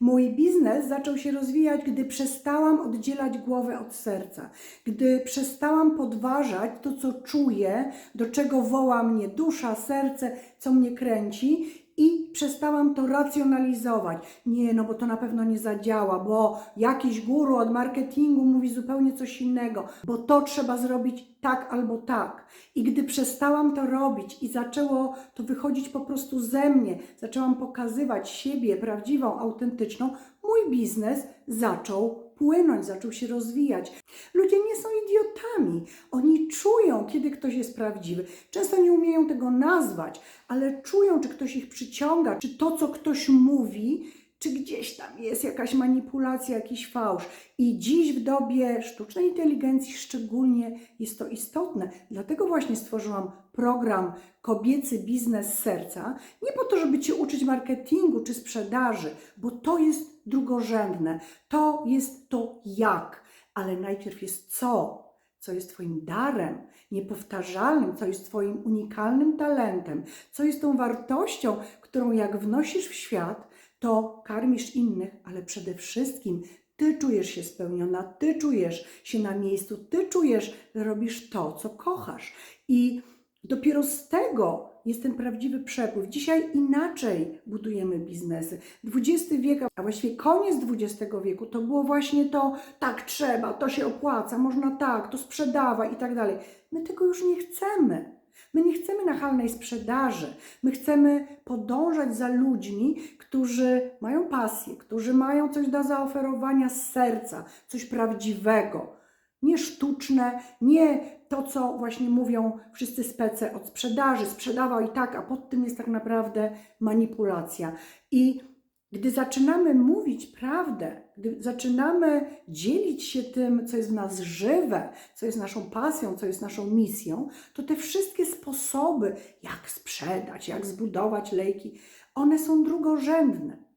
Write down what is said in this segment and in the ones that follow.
Mój biznes zaczął się rozwijać, gdy przestałam oddzielać głowę od serca, gdy przestałam podważać to, co czuję, do czego woła mnie dusza, serce, co mnie kręci i przestałam to racjonalizować. Nie, no bo to na pewno nie zadziała, bo jakiś guru od marketingu mówi zupełnie coś innego, bo to trzeba zrobić tak albo tak. I gdy przestałam to robić i zaczęło to wychodzić po prostu ze mnie, zaczęłam pokazywać siebie prawdziwą, autentyczną, mój biznes zaczął płynąć, zaczął się rozwijać. Ludzie nie są idiotami. Oni czują, kiedy ktoś jest prawdziwy. Często nie umieją tego nazwać, ale czują, czy ktoś ich przyciąga, czy to, co ktoś mówi, czy gdzieś tam jest jakaś manipulacja, jakiś fałsz. I dziś w dobie sztucznej inteligencji szczególnie jest to istotne. Dlatego właśnie stworzyłam program Kobiecy Biznes Serca. Nie po to, żeby Cię uczyć marketingu czy sprzedaży, bo to jest drugorzędne. To jest to jak, ale najpierw jest co. Co jest Twoim darem niepowtarzalnym, co jest Twoim unikalnym talentem, co jest tą wartością, którą jak wnosisz w świat, to karmisz innych, ale przede wszystkim ty czujesz się spełniona, ty czujesz się na miejscu, ty czujesz, że robisz to, co kochasz. I dopiero z tego jest ten prawdziwy przepływ. Dzisiaj inaczej budujemy biznesy. XX wiek, a właściwie koniec XX wieku, to było właśnie to, tak trzeba, to się opłaca, można tak, to sprzedawaj i tak dalej. My tego już nie chcemy. My nie chcemy nachalnej sprzedaży. My chcemy podążać za ludźmi, którzy mają pasję, którzy mają coś do zaoferowania z serca, coś prawdziwego. Nie sztuczne, nie to, co właśnie mówią wszyscy spece od sprzedaży. Sprzedawał i tak, a pod tym jest tak naprawdę manipulacja. I gdy zaczynamy mówić prawdę, gdy zaczynamy dzielić się tym, co jest w nas żywe, co jest naszą pasją, co jest naszą misją, to te wszystkie sposoby, jak sprzedać, jak zbudować lejki, one są drugorzędne.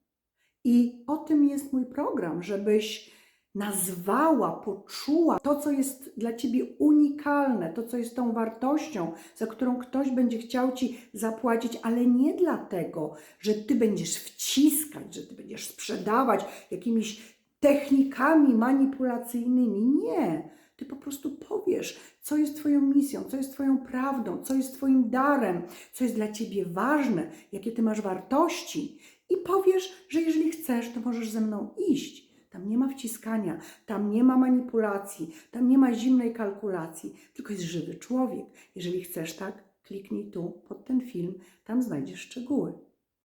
I o tym jest mój program, żebyś nazwała, poczuła to, co jest dla ciebie unikalne, to, co jest tą wartością, za którą ktoś będzie chciał ci zapłacić, ale nie dlatego, że ty będziesz wciskać, że ty będziesz sprzedawać jakimiś technikami manipulacyjnymi. Nie. Ty po prostu powiesz, co jest Twoją misją, co jest Twoją prawdą, co jest Twoim darem, co jest dla Ciebie ważne, jakie Ty masz wartości. I powiesz, że jeżeli chcesz, to możesz ze mną iść. Wciskania, tam nie ma manipulacji, tam nie ma zimnej kalkulacji, tylko jest żywy człowiek. Jeżeli chcesz tak, kliknij tu pod ten film, tam znajdziesz szczegóły.